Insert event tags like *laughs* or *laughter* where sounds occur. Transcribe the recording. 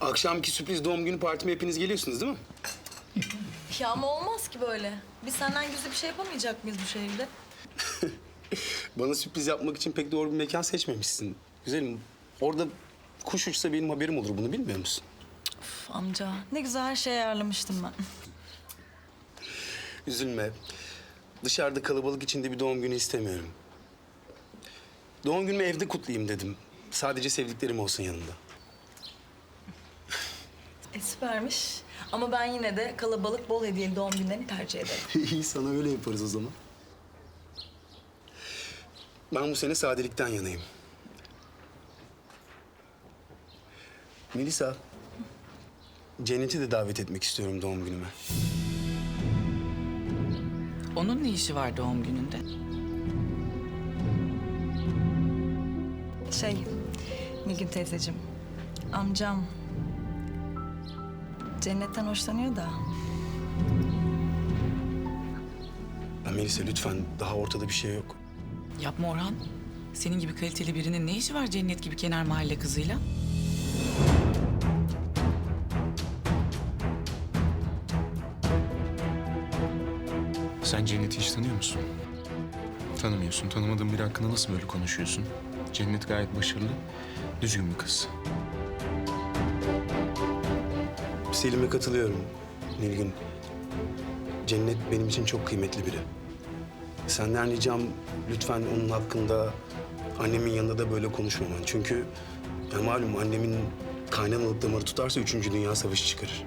Akşamki sürpriz doğum günü partime hepiniz geliyorsunuz değil mi? Ya ama olmaz ki böyle. Biz senden gizli bir şey yapamayacak mıyız bu şehirde? *laughs* Bana sürpriz yapmak için pek doğru bir mekan seçmemişsin. Güzelim. Orada kuş uçsa benim haberim olur. Bunu bilmiyor musun? Üf, amca ne güzel her şey ayarlamıştım ben. *laughs* Üzülme. Dışarıda kalabalık içinde bir doğum günü istemiyorum. Doğum günümü evde kutlayayım dedim. Sadece sevdiklerim olsun yanımda. E süpermiş. Ama ben yine de kalabalık bol hediyeli doğum günlerini tercih ederim. *laughs* İyi sana öyle yaparız o zaman. Ben bu sene sadelikten yanayım. Melisa, Cennet'i de davet etmek istiyorum doğum günüme. Onun ne işi var doğum gününde? Şey, Nilgün teyzeciğim, amcam cennetten hoşlanıyor da. Ya Melisa lütfen daha ortada bir şey yok. Yapma Orhan. Senin gibi kaliteli birinin ne işi var cennet gibi kenar mahalle kızıyla? Sen Cennet'i hiç tanıyor musun? Tanımıyorsun. Tanımadığın biri hakkında nasıl böyle konuşuyorsun? Cennet gayet başarılı, düzgün bir kız. Selim'e katılıyorum Nilgün. Cennet benim için çok kıymetli biri. Senden ricam lütfen onun hakkında annemin yanında da böyle konuşmaman. Çünkü ya malum annemin kaynanalık damarı tutarsa üçüncü Dünya Savaşı çıkarır.